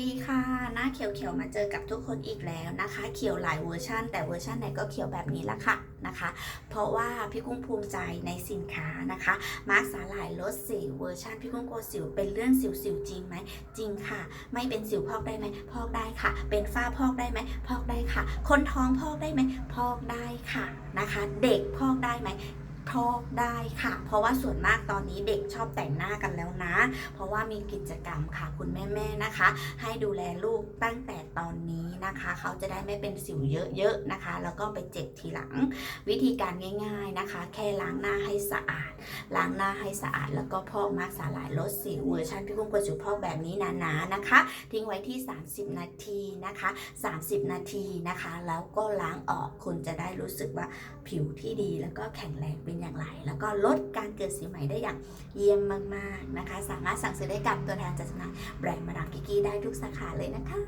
ดีค่ะหน้าเขียวๆมาเจอกับทุกคนอีกแล้วนะคะ เขียวหลายเวอร์ชันแต่เวอร์ชันไหนก็เขียวแบบนี้ละค่ะนะคะ เพราะว่าพี่กุ้งภูมิใจในสินค้านะคะมาร์คสาหร่ายลดสิวเวอร์ชันพี่กุ้งโกสิวเป็นเรื่องสิวสิวจริงไหมจริงค่ะ ไม่เป็นสิวพอกได้ไหมพอกได้ค่ะ เป็นฝ้าพอกได้ไหมพอกได้ค่ะ คนท้องพอกได้ไหมพอกได้ค่ะนะคะ เด็กพอกได้ไหม พอกได้ค่ะ เพราะว่าส่วนมากตอนนี้เด็กชอบแต่งหน้ากันแล้วนะ เพราะว่ามีกิจกรรมค่ะคุณแม่ๆนะคะ ให้ดูแลลูกตั้งแต่ตอนนี้นะคะ เขาจะได้ไม่เป็นสิวเยอะๆนะคะ แล้วก็ไปเจ็บทีหลัง วิธีการง่าย ๆนะคะ แค่ล้างหน้าให้สะอาด ล้างหน้าให้สะอาด แล้วก็พอกมาร์คสาหร่ายลดสิวเวอร์ชันพี่กุ้งกระจุพอกแบบนี้หนาๆนะคะ ทิ้งไว้ที่ 30 นาทีนะคะ 30 นาทีนะคะ แล้วก็ล้างออกคุณจะได้รู้สึกว่าผิวที่ดีแล้วก็แข็งแรงเป็นอย่างไร แล้วก็ลดการเกิดสิวใหม่ได้อย่างเยี่ยมมากๆนะคะ สามารถสั่งซื้อได้กับตัวแทนจัดจำหน่ายแบรนด์มาดามกิกกี้ได้ทุกสาขาเลยนะคะ